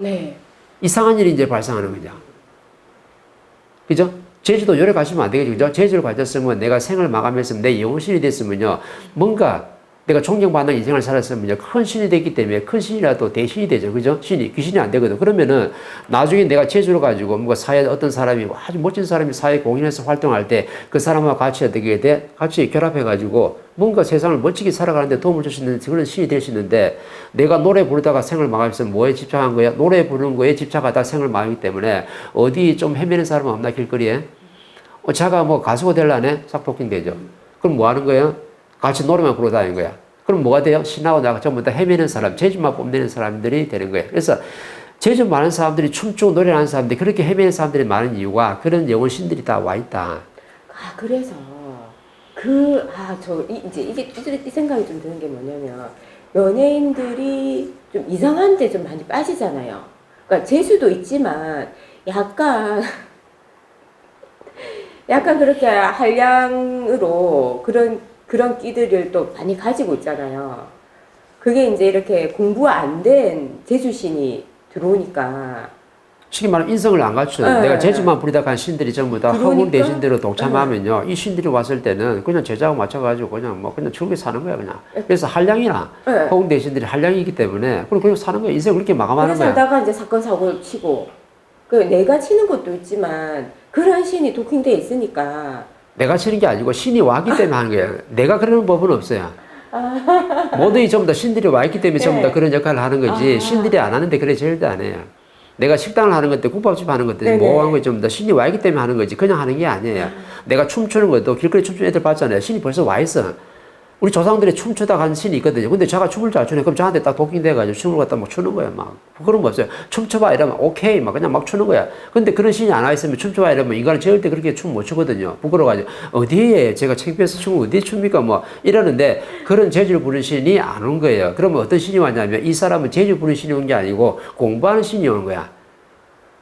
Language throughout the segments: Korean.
네. 이상한 일이 이제 발생하는 거죠. 그죠? 제주도 요래 가시면 안 되겠죠. 제주를 가졌으면 내가 생을 마감했으면 내 영혼신이 됐으면요. 뭔가 내가 존경받는 인생을 살았으면요. 큰 신이 됐기 때문에 큰 신이라도 대신이 되죠. 그죠? 신이, 귀신이 안 되거든. 그러면은 나중에 내가 제주를 가지고 뭔가 사회 어떤 사람이 아주 멋진 사람이 사회 공인해서 활동할 때 그 사람과 같이 어떻게 돼? 같이 결합해가지고 뭔가 세상을 멋지게 살아가는데 도움을 줄 수 있는 그런 신이 될 수 있는데 내가 노래 부르다가 생을 마감해서 뭐에 집착한 거야? 노래 부르는 거에 집착하다 생을 마감하기 때문에 어디 좀 헤매는 사람 없나 길거리에? 어, 자가 뭐 가수가 될라네? 싹 폭행 되죠. 그럼 뭐 하는 거예요? 같이 노래만 부르고 다니는 거야. 그럼 뭐가 돼요? 신하고 나가 전부 다 헤매는 사람, 재주만 뽐내는 사람들이 되는 거예요. 그래서 재주 많은 사람들이 춤추고 노래하는 사람들이 그렇게 헤매는 사람들이 많은 이유가 그런 영혼 신들이 다 와 있다. 아 그래서 그 아 저 이제 이게 이, 이 생각이 좀 드는 게 뭐냐면 연예인들이 좀 이상한 데 좀 많이 빠지잖아요. 그러니까 재수도 있지만 약간 약간 그렇게 한량으로 그런 그런 끼들을 또 많이 가지고 있잖아요. 그게 이제 이렇게 공부 안된 재주신이 들어오니까 쉽게 말하면 인성을 안 갖춰. 네. 내가 재주만 부리다 간 신들이 전부 다 그러니까? 대신대로 동참하면요. 이 신들이 왔을 때는 그냥 제자하고 맞춰가지고 그냥 뭐 그냥 즐겁게 사는 거야 그냥. 그래서 한량이나 네. 허공 대신들이 한량이기 때문에 그냥 그냥 사는 거야. 인생 그렇게 마감하는 거야. 살다가 이제 사건 사고를 치고 그 내가 치는 것도 있지만 그런 신이 도킹돼 있으니까 내가 치는 게 아니고 신이 왔기 때문에 하는 거야. 내가 그러는 법은 없어요. 모든 이 전부 다 신들이 와 있기 때문에 전부 다 네. 그런 역할을 하는 거지. 아. 신들이 안 하는데 그래 절대 안 해요. 내가 식당을 하는 것도 국밥집 하는 것도 네네. 뭐 하는 거 전부 다 신이 와 있기 때문에 하는 거지. 그냥 하는 게 아니에요. 내가 춤추는 것도 길거리 춤추는 애들 봤잖아요. 신이 벌써 와 있어. 우리 조상들이 춤추다 간 신이 있거든요. 근데 제가 춤을 잘 추네. 그럼 저한테 딱 도킹돼가지고 춤을 갖다 막 추는 거야. 막. 그런 거 없어요. 춤춰봐 이러면 오케이. 막 그냥 막 추는 거야. 근데 그런 신이 안 와 있으면 춤춰봐 이러면 인간은 절대 그렇게 춤 못 추거든요. 부끄러워가지고. 어디에 제가 창피해서 춤을 어디에 춥니까? 뭐 이러는데 그런 재주를 부른 신이 안 온 거예요. 그러면 어떤 신이 왔냐면 이 사람은 재주 부른 신이 온 게 아니고 공부하는 신이 온 거야.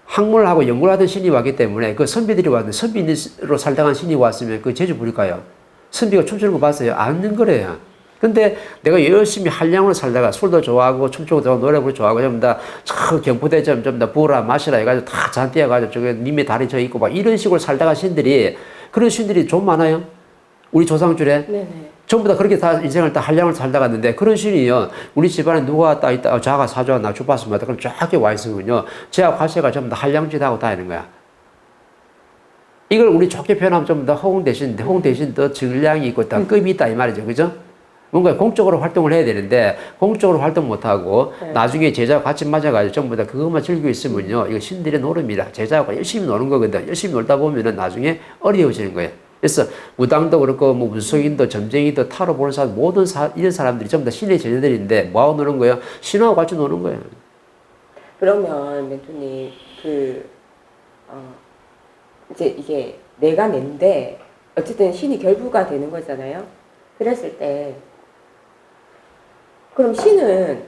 학문을 하고 연구를 하던 신이 왔기 때문에 그 선비들이 왔는데 선비로 살다간 신이 왔으면 그 재주 부릴까요? 선비가 춤추는 거 봤어요? 아는 거래요. 근데 내가 열심히 한량으로 살다가 술도 좋아하고 춤추고 좋아하고 노래 부르고 좋아하고 전부 다저 경포대 좀, 좀다 부어라 마시라 해가지고 다 잔뜩해가지고 저기 님의 다리 저 있고 막 이런 식으로 살다가 신들이 그런 신들이 좀 많아요. 우리 조상 줄에 네네. 전부 다 그렇게 다 인생을 다 한량을 살다 갔는데 그런 신이요. 우리 집안에 누가 딱 있다, 어, 자가 사줘나 주파수 마다 그럼 쫙 와 있으면요. 제가 과세가 전부 다 한량짓 하고 다니는 거야. 이걸 우리 좋게 표현하면 다 허공 대신, 허공 대신 더 질량이 있고 다 급이 있다 이 말이죠. 그죠? 뭔가 공적으로 활동을 해야 되는데 공적으로 활동 못하고 네. 나중에 제자와 같이 맞아가지고 전부 다 그것만 즐기고 있으면요. 이거 신들의 노름이다. 제자하고 열심히 노는 거거든. 열심히 놀다 보면은 나중에 어려워지는 거예요. 그래서 무당도 그렇고 뭐 문속인도 점쟁이도 타로 보는 사람 모든 사, 이런 사람들이 전부 다 신의 제자들인데 뭐하고 노는 거예요? 신하고 같이 노는 거예요. 그러면 멘토님 그 어, 이제 이게 내가 낸데 어쨌든 신이 결부가 되는 거잖아요. 그랬을 때 그럼 신은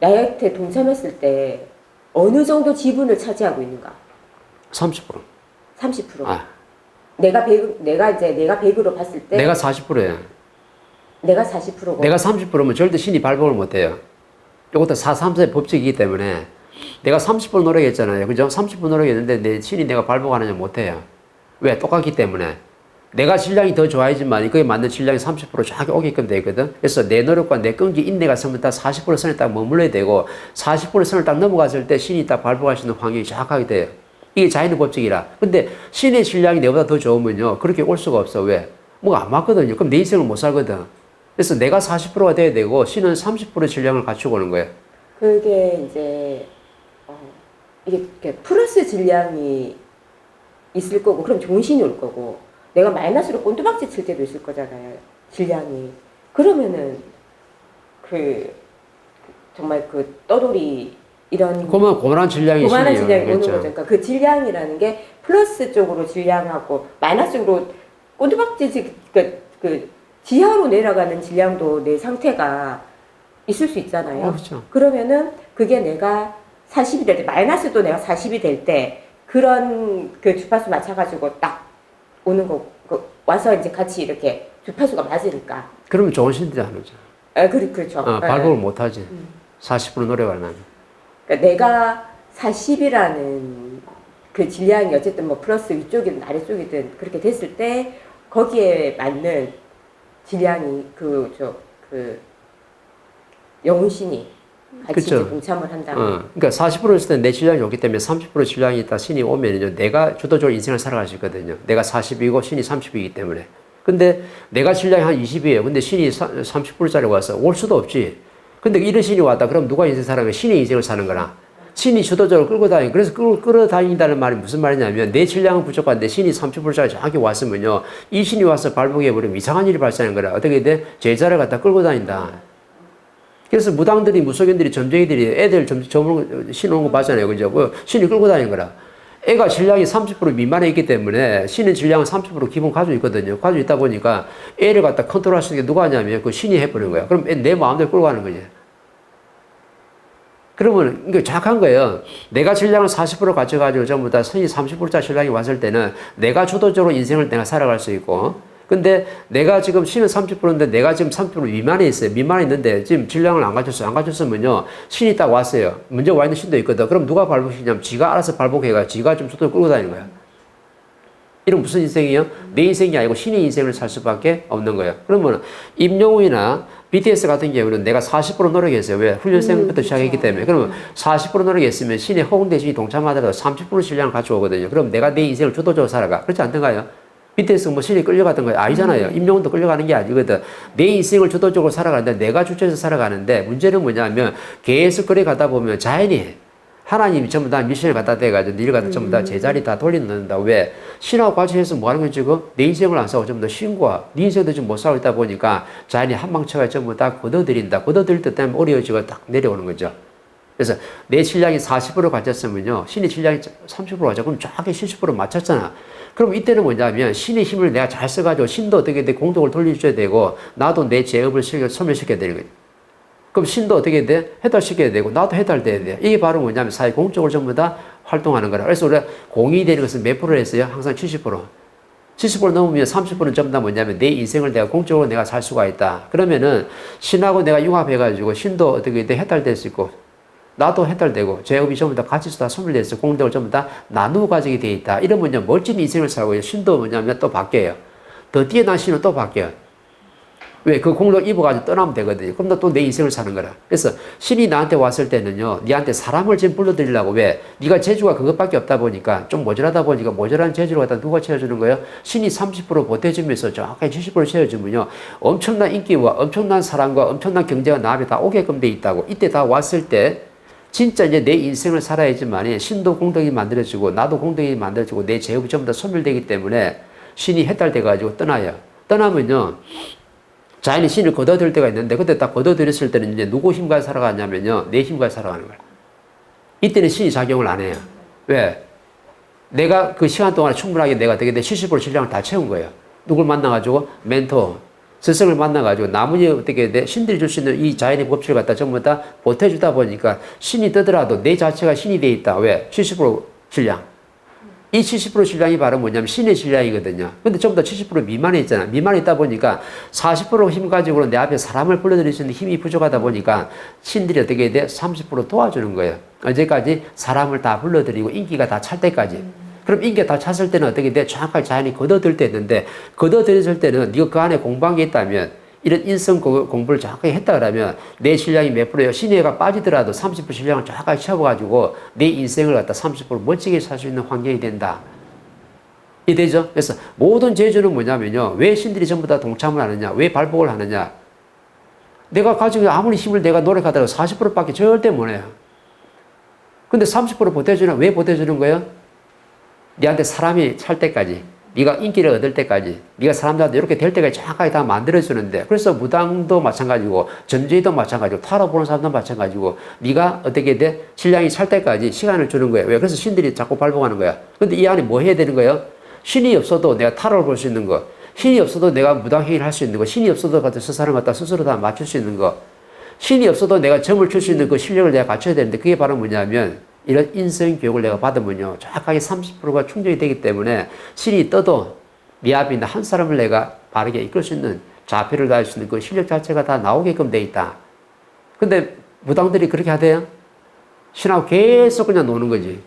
나한테 동참했을 때 어느 정도 지분을 차지하고 있는가? 30%. 30%. 아, 내가 100, 내가 이제 내가 100으로 봤을 때 내가 40%예요. 내가 40%고 내가 30%면 절대 신이 발복을 못 해요. 이것도 4, 3세의 법칙이기 때문에 내가 30% 노력했잖아요. 그죠? 30% 노력했는데 내 신이 내가 발복하느냐 못 해요. 왜? 똑같기 때문에. 내가 질량이 더 좋아야지만 그에 맞는 질량이 30%쫙 오게끔 되거든. 그래서 내 노력과 내 끈기, 인내가 서면 딱40% 선을 딱 머물러야 되고 40% 선을 딱 넘어갔을 때 신이 딱 있는 환경이 정확하게 돼요. 이게 자연의 법칙이라. 근데 신의 질량이 내보다 더 좋으면요. 그렇게 올 수가 없어. 왜? 뭐가 안 맞거든요. 그럼 내 인생을 못 살거든. 그래서 내가 40%가 돼야 되고 신은 30% 질량을 갖추고 오는 거예요. 그게 이제 어, 이게 플러스 질량이 있을 거고 그럼 좋은 신이 올 거고 내가 마이너스로 꼰두박질 칠 때도 있을 거잖아요 질량이 그러면은 그 정말 그 떠돌이 이런 그러면 고만한 질량이 고만한. 질량이 오는 그렇죠. 거죠 그러니까 그 질량이라는 게 플러스 쪽으로 질량하고 마이너스 쪽으로 꼰두박질 그, 그 지하로 내려가는 질량도 내 상태가 있을 수 있잖아요 어, 그렇죠. 그러면은 그게 내가 40이 될 때, 마이너스도 내가 40이 될 때, 그런 그 주파수 맞춰가지고 딱 오는 거, 그 와서 이제 같이 이렇게 주파수가 맞으니까. 그러면 좋은 신들이 안 오죠. 아, 그, 그렇죠. 어, 예, 발복을 예. 못 하지. 음. 40% 노력을 안 하면. 그러니까 내가 40이라는 그 질량이 어쨌든 뭐 플러스 위쪽이든 아래쪽이든 그렇게 됐을 때 거기에 맞는 질량이 그 저 그 영신이 같이 그쵸. 이제 동참을 한다면 어, 그러니까 40% 있을 때내 질량이 없기 때문에 30% 질량이 있다 신이 오면은요 내가 주도적으로 인생을 살아갈 수 있거든요. 내가 40이고 신이 30이기 때문에. 근데 내가 질량이 한 20이에요. 근데 신이 30%짜리 와서 올 수도 없지. 근데 이런 신이 왔다. 그럼 누가 인생 살아가? 신의 인생을 사는 거나. 신이 주도적으로 끌고 다니. 그래서 끌고 끌어 다닌다는 말이 무슨 말이냐면 내 질량은 부족한데 신이 30%짜리 정확히 왔으면요. 이 신이 와서 발목해 버리면 이상한 일이 발생하는 거라. 어떻게 돼? 제자를 갖다 끌고 다닌다. 그래서 무당들이 무속인들이 점쟁이들이 애들 점 점을 신오는 거 봤잖아요. 그죠? 그 신이 끌고 다니는 거라. 애가 질량이 30% 미만에 있기 때문에 신의 질량은 30% 기본 가지고 있거든요. 가지고 있다 보니까 애를 갖다 컨트롤 하시는 게 누가 하냐면 그 신이 해버리는 거야. 그럼 애 내 마음대로 끌고 가는 거지. 그러면 이게 정확한 거예요. 내가 질량을 40% 가져가지고 전부 다 선이 30%짜리 질량이 왔을 때는 내가 주도적으로 인생을 내가 살아갈 수 있고 근데 내가 지금 신은 30%인데 내가 지금 30% 미만에 있어요. 미만에 있는데 지금 질량을 안 가졌어요. 안 가졌으면요. 신이 딱 왔어요. 먼저 와 있는 신도 있거든. 그럼 누가 발복시냐면 지가 알아서 발복해가 지가 좀 주도를 끌고 다니는 거야. 이런 무슨 인생이요? 내 인생이 아니고 신의 인생을 살 수밖에 없는 거예요. 그러면 임영웅이나 BTS 같은 경우는 내가 40% 노력했어요. 왜? 훈련생부터 시작했기 때문에. 그러면 40% 노력했으면 신의 허공 대신이 동참하더라도 30% 질량을 가져오거든요. 그럼 내가 내 인생을 주도적으로 살아가. 그렇지 않던가요? BTS 뭐 신이 끌려갔던 거예요. 아니잖아요. 임영웅도 끌려가는 게 아니거든. 내 인생을 주도적으로 살아가는데 내가 주체해서 살아가는데 문제는 뭐냐면 계속 그래 가다 보면 자연히 하나님이 전부 다 미션을 갖다 대가지고 니를 갖다 전부 다 제자리 다 돌려놓는다. 왜? 신하고 같이 해서 뭐 하는 거지 지금? 내 인생을 안 싸고 전부 다 신과 네 인생도 지금 못 싸고 있다 보니까 자연히 한방쳐가 전부 다 걷어들인다. 걷어들일 때 때문에 어려워지고 딱 내려오는 거죠. 그래서 내 질량이 40% 가졌으면요. 신의 질량이 30% 가져. 그럼 정확히 70% 맞췄잖아. 그럼 이때는 뭐냐면 신의 힘을 내가 잘 써가지고 신도 어떻게 돼? 공덕을 돌려줘야 되고 나도 내 제업을 시켜 소멸시켜야 되는 거죠. 그럼 신도 어떻게 돼? 해달시켜야 되고 나도 해달돼야 돼. 이게 바로 뭐냐면 사회 공적으로 전부 다 활동하는 거라. 그래서 우리가 공이 되는 것은 몇 프로 했어요? 항상 70%. 70% 넘으면 30%는 전부 다 뭐냐면 내 인생을 내가 공적으로 내가 살 수가 있다. 그러면은 신하고 내가 융합해가지고 신도 어떻게 돼? 해달될 수 있고 나도 해달되고 제업이 전부 다 같이 다 소멸돼서 공덕을 전부 다 나누어 가지게 돼 있다. 이러면 멋진 인생을 살고 있어요. 신도 뭐냐면 또 바뀌어요. 더 뛰어난 신은 또 바뀌어요. 왜? 그 공덕 입어가지고 떠나면 되거든요. 그럼 너 또 내 인생을 사는 거라. 그래서 신이 나한테 왔을 때는요, 니한테 사람을 지금 불러들이려고 왜? 네가 재주가 그것밖에 없다 보니까 좀 모자라다 보니까 모자란 재주를 갖다 누가 채워주는 거예요? 신이 30% 보태주면서 정확하게 70% 채워주면요, 엄청난 인기와 엄청난 사랑과 엄청난 경제가 나 앞에 다 오게끔 돼 있다고. 이때 다 왔을 때 진짜 이제 내 인생을 살아야지만 신도 공덕이 만들어지고 나도 공덕이 만들어지고 내 제업이 전부 다 소멸되기 때문에 신이 해달돼가지고 떠나요. 떠나면요. 자연히 신을 걷어들일 때가 있는데 그때 딱 걷어들였을 때는 이제 누구 힘과 살아가냐면요. 내 힘과 살아가는 거야. 이때는 신이 작용을 안 해요. 왜? 내가 그 시간 동안에 충분하게 내가 되게 내 70% 질량을 다 채운 거예요. 누굴 만나가지고 멘토, 스승을 만나가지고 나머지 어떻게 돼? 신들이 줄 수 있는 이 자연의 법칙을 갖다 전부 다 보태주다 보니까 신이 뜨더라도 내 자체가 신이 돼 있다. 왜? 70% 질량. 이 70% 질량이 바로 뭐냐면 신의 질량이거든요. 근데 전부 다 70% 미만에 있잖아. 미만에 있다 보니까 40%힘 가지고는 내 앞에 사람을 불러들일 수 있는 힘이 부족하다 보니까 신들이 어떻게 돼? 30% 도와주는 거예요. 언제까지? 사람을 다 불러들이고 인기가 다 찰 때까지. 그럼 인기가 다 찼을 때는 어떻게 돼? 정확하게 자연이 걷어들 때 있는데, 걷어들였을 때는 네가 그 안에 공부한 게 있다면, 이런 인성 고- 공부를 정확하게 했다 그러면 내 실력이 몇 프로예요? 신의가 빠지더라도 30% 실력을 정확하게 채워가지고 내 인생을 갖다 30% 멋지게 살 수 있는 환경이 된다. 이 되죠? 그래서 모든 재주는 뭐냐면요. 왜 신들이 전부 다 동참을 하느냐? 왜 발복을 하느냐? 내가 가지고 아무리 힘을 내가 노력하더라도 40%밖에 절대 못 해요. 근데 30% 보태주는, 왜 보태주는 거예요? 네한테 사람이 찰 때까지, 네가 인기를 얻을 때까지, 네가 사람들한테 이렇게 될 때까지 정확하게 다 만들어주는데, 그래서 무당도 마찬가지고, 점주도 마찬가지고, 타로 보는 사람도 마찬가지고, 네가 어떻게 돼? 신량이 찰 때까지 시간을 주는 거예요. 왜? 그래서 신들이 자꾸 발복하는 거야. 근데 이 안에 뭐 해야 되는 거예요? 신이 없어도 내가 타로를 볼 수 있는 거, 신이 없어도 내가 무당행위를 할 수 있는 거, 신이 없어도 스사람 갖다 스스로 다 맞출 수 있는 거, 신이 없어도 내가 점을 칠 수 있는 그 실력을 내가 갖춰야 되는데 그게 바로 뭐냐면 이런 인성 교육을 내가 받으면요 정확하게 30%가 충족이 되기 때문에 신이 떠도 있는 한 사람을 내가 바르게 이끌 수 있는 자폐를 다할 수 있는 그 실력 자체가 다 나오게끔 돼 있다. 근데 무당들이 그렇게 하대요? 신하고 계속 그냥 노는 거지.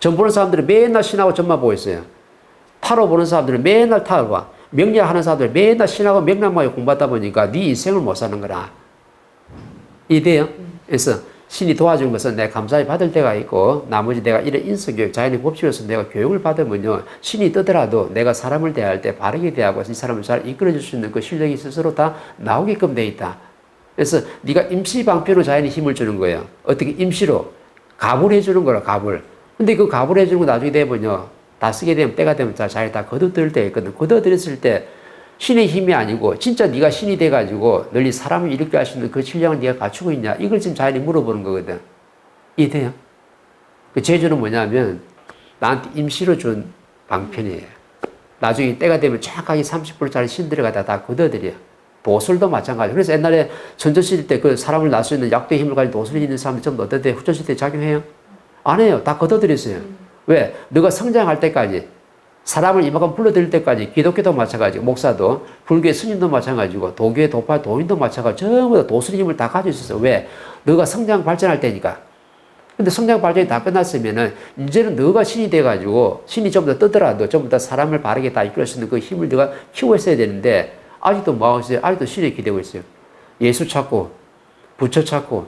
점 보는 사람들은 맨날 신하고 점만 보고 있어요. 타로 보는 사람들은 맨날 타로 봐. 명리하는 사람들은 맨날 신하고 명량만 공부하다 보니까 네 인생을 못 사는 거라. 이돼요? 그래서 신이 도와준 것은 내가 감사히 받을 때가 있고 나머지 내가 이런 인성교육 자연의 법칙에서 내가 교육을 받으면요 신이 뜨더라도 내가 사람을 대할 때 바르게 대하고 이 사람을 잘 이끌어줄 수 있는 그 실력이 스스로 다 나오게끔 돼 있다. 그래서 네가 임시 방편으로 자연이 힘을 주는 거예요. 어떻게 임시로 갑을 해주는 거라 갑을. 근데 그 갑을 해주는 거 나중에 되면요 다 쓰게 되면 때가 되면 다 자기 다 거둬들일 때가 있거든. 거둬들였을 때 신의 힘이 아니고 진짜 네가 신이 돼가지고 널리 사람을 일으키게 할수 있는 그 실력을 네가 갖추고 있냐? 이걸 지금 자연이 물어보는 거거든. 이해돼요? 그 제주는 뭐냐면 나한테 임시로 준 방편이에요. 나중에 때가 되면 정확하게 30%짜리 신들을 갖다 다 걷어들여. 도술도 마찬가지 그래서 옛날에 전전시대 때 그 사람을 낳을 수 있는 약도의 힘을 가진 도술이 있는 사람들 전부 어떨 후전시대 때 작용해요? 안 해요. 다 걷어들였어요. 왜? 너가 성장할 때까지 사람을 이만큼 불러들일 때까지 기독교도 마찬가지고 목사도 불교의 스님도 마찬가지고 도교의 도파 도인도 마찬가지고 전부 다 힘을 다 가지고 있었어. 왜? 너가 성장 발전할 때니까. 근데 성장 발전이 다 끝났으면은 이제는 너가 신이 돼가지고 신이 좀 더 뜨더라도 좀 더 사람을 바르게 다 이끌 수 있는 그 힘을 너가 키워 있어야 되는데 아직도 뭐 있어요? 아직도 신에 기대고 있어요. 예수 찾고 부처 찾고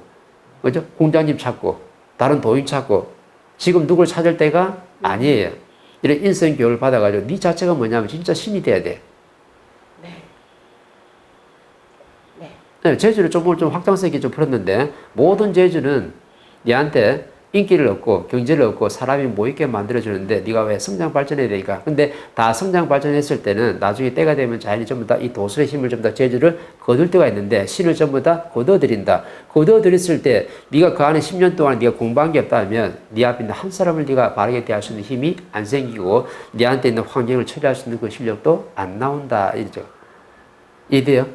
그죠? 공자님 찾고 다른 도인 찾고 지금 누굴 찾을 때가 아니에요. 이런 인성 교육을 받아가지고 네 자체가 뭐냐면 진짜 신이 돼야 돼. 네. 네, 제주를 조금 좀 확장성 있게 좀 풀었는데 모든 제주는 네한테 인기를 얻고 경제를 얻고 사람이 모이게 만들어주는데 네가 왜 성장 발전해야 되니까. 근데 다 성장 발전했을 때는 나중에 때가 되면 자연이 전부 다 이 도술의 힘을 전부 다 제주를 거둘 때가 있는데 신을 전부 다 거둬들인다. 거둬들였을 때 네가 그 안에 10년 동안 네가 공부한 게 없다면 네 앞에 있는 한 사람을 네가 바르게 대할 수 있는 힘이 안 생기고 네한테 있는 환경을 처리할 수 있는 그 실력도 안 나온다. 이죠. 이해돼요?